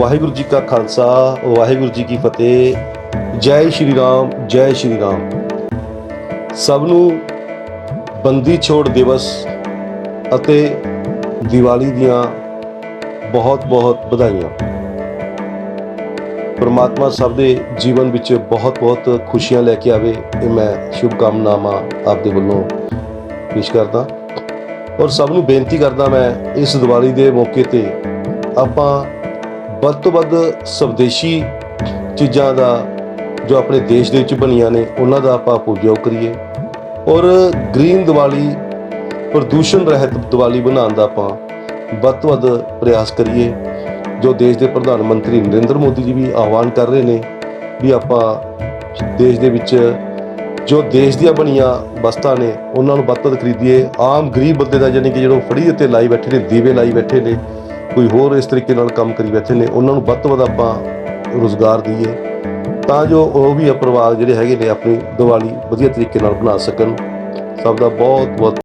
ਵਾਹਿਗੁਰੂ ਜੀ ਕਾ ਖਾਲਸਾ, ਵਾਹਿਗੁਰੂ ਜੀ ਕੀ ਫਤਿਹ। ਜੈ ਸ਼੍ਰੀ ਰਾਮ, ਜੈ ਸ਼੍ਰੀ ਰਾਮ। ਸਭ ਨੂੰ ਬੰਦੀ ਛੋੜ ਦਿਵਸ ਅਤੇ ਦੀਵਾਲੀ ਦੀਆਂ ਬਹੁਤ ਬਹੁਤ ਵਧਾਈਆਂ। ਪਰਮਾਤਮਾ ਸਭ ਦੇ ਜੀਵਨ ਵਿੱਚ ਬਹੁਤ ਬਹੁਤ ਖੁਸ਼ੀਆਂ ਲੈ ਕੇ ਆਵੇ, ਇਹ ਮੈਂ ਸ਼ੁਭ ਕਾਮਨਾਵਾਂ ਆਪ ਦੇ ਵੱਲੋਂ ਪੇਸ਼ ਕਰਦਾ। ਔਰ ਸਭ ਨੂੰ ਬੇਨਤੀ ਕਰਦਾ ਮੈਂ ਇਸ ਦੀਵਾਲੀ ਦੇ ਮੌਕੇ ਤੇ ਆਪਾਂ ਵੱਧ ਤੋਂ ਵੱਧ ਸਵਦੇਸ਼ੀ ਚੀਜ਼ਾਂ ਦਾ ਜੋ ਆਪਣੇ ਦੇਸ਼ ਦੇ ਵਿੱਚ ਬਣੀਆਂ ਨੇ, ਉਹਨਾਂ ਦਾ ਆਪਾਂ ਉਪਯੋਗ ਕਰੀਏ। ਔਰ ਗ੍ਰੀਨ ਦੀਵਾਲੀ, ਪ੍ਰਦੂਸ਼ਣ ਰਹਿਤ ਦੀਵਾਲੀ ਬਣਾਉਣ ਦਾ ਆਪਾਂ ਵੱਧ ਤੋਂ ਵੱਧ ਪ੍ਰਯਾਸ ਕਰੀਏ, ਜੋ ਦੇਸ਼ ਦੇ ਪ੍ਰਧਾਨ ਮੰਤਰੀ ਨਰਿੰਦਰ ਮੋਦੀ ਜੀ ਵੀ ਆਹਵਾਨ ਕਰ ਰਹੇ ਨੇ ਵੀ ਆਪਾਂ ਦੇਸ਼ ਦੇ ਵਿੱਚ ਜੋ ਦੇਸ਼ ਦੀਆਂ ਬਣੀਆਂ ਵਸਤਾਂ ਨੇ, ਉਹਨਾਂ ਨੂੰ ਵੱਧ ਤੋਂ ਵੱਧ ਖਰੀਦੀਏ। ਆਮ ਗਰੀਬ ਬੰਦੇ ਦਾ ਯਾਨੀ ਕਿ ਜਿਹੜਾ ਫੜੀ ਉੱਤੇ ਲਾਈ ਬੈਠੇ ਨੇ, ਦੀਵੇ ਲਾਈ ਬੈਠੇ ਨੇ ਕੋਈ ਹੋਰ ਇਸ ਤਰੀਕੇ ਨਾਲ ਕੰਮ ਕਰੀ ਬੈਠੇ ਨੇ, ਉਹਨਾਂ ਨੂੰ ਵੱਧ ਤੋਂ ਵੱਧ ਆਪਾਂ ਰੋਜ਼ਗਾਰ ਦਈਏ, ਤਾਂ ਜੋ ਉਹ ਵੀ ਪਰਿਵਾਰ ਜਿਹੜੇ ਹੈਗੇ ਨੇ ਆਪਣੀ ਦੀਵਾਲੀ ਵਧੀਆ ਤਰੀਕੇ ਨਾਲ ਬਣਾ ਸਕਣ। ਸਭ ਦਾ ਬਹੁਤ ਬਹੁਤ